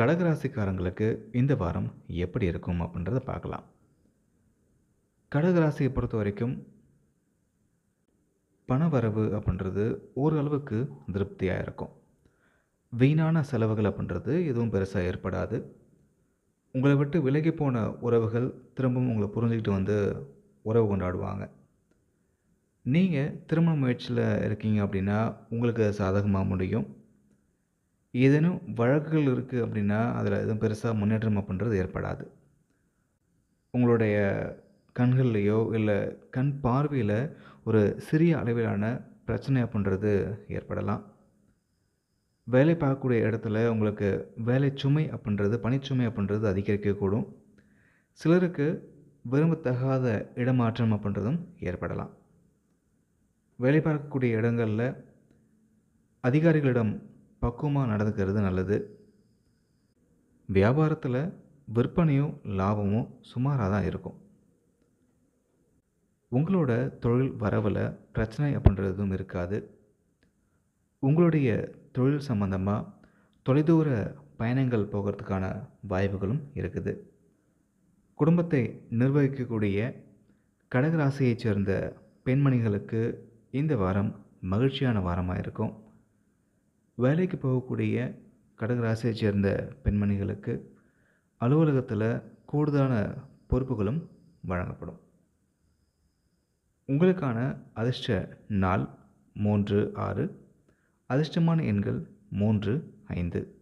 கடகராசிக்காரங்களுக்கு இந்த வாரம் எப்படி இருக்கும் அப்படின்றத பார்க்கலாம். கடகராசியை பொறுத்த வரைக்கும் பணவரவு அப்படின்றது ஓரளவுக்கு திருப்தியாக இருக்கும். வீணான செலவுகள் அப்படின்றது எதுவும் பெருசாக ஏற்படாது. உங்களை விட்டு விலகி போன உறவுகள் திரும்பவும் உங்களை புரிஞ்சுக்கிட்டு வந்து உறவு கொண்டாடுவாங்க. நீங்கள் திருமண முயற்சியில் இருக்கீங்க அப்படின்னா உங்களுக்கு சாதகமாக முடியும். ஏதேனும் வழக்குகள் இருக்குது அப்படின்னா அதில் எதுவும் பெருசாக முன்னேற்றம் அப்படின்றது ஏற்படாது. உங்களுடைய கண்கள்லேயோ இல்லை கண் பார்வையில் ஒரு சிறிய அளவிலான பிரச்சனை அப்படின்றது ஏற்படலாம். வேலை பார்க்கக்கூடிய இடத்துல உங்களுக்கு வேலை சுமை அப்படின்றது பணிச்சுமை அப்படின்றது அதிகரிக்கக்கூடும் சிலருக்கு விரும்பத்தகாத இடமாற்றம் அப்படின்றதும் ஏற்படலாம். வேலை பார்க்கக்கூடிய இடங்களில் அதிகாரிகளிடம் பக்குவமாக நடந்துக்கிறது நல்லது. வியாபாரத்தில் விற்பனையும் லாபமும் சுமாராக தான் இருக்கும். உங்களோட தொழில் வரவில் பிரச்சனை அப்படின்றதும் இருக்காது. உங்களுடைய தொழில் சம்பந்தமாக தொலைதூர பயணங்கள் போகிறதுக்கான வாய்ப்புகளும் இருக்குது. குடும்பத்தை நிர்வகிக்கக்கூடிய கடகராசியைச் சேர்ந்த பெண்மணிகளுக்கு இந்த வாரம் மகிழ்ச்சியான வாரமாக இருக்கும். வேலைக்கு போகக்கூடிய கடகராசியை சேர்ந்த பெண்மணிகளுக்கு அலுவலகத்தில் கூடுதலான பொறுப்புகளும் வழங்கப்படும். உங்களுக்கான அதிர்ஷ்ட நாள் மூன்று ஆறு அதிர்ஷ்டமான எண்கள் மூன்று ஐந்து.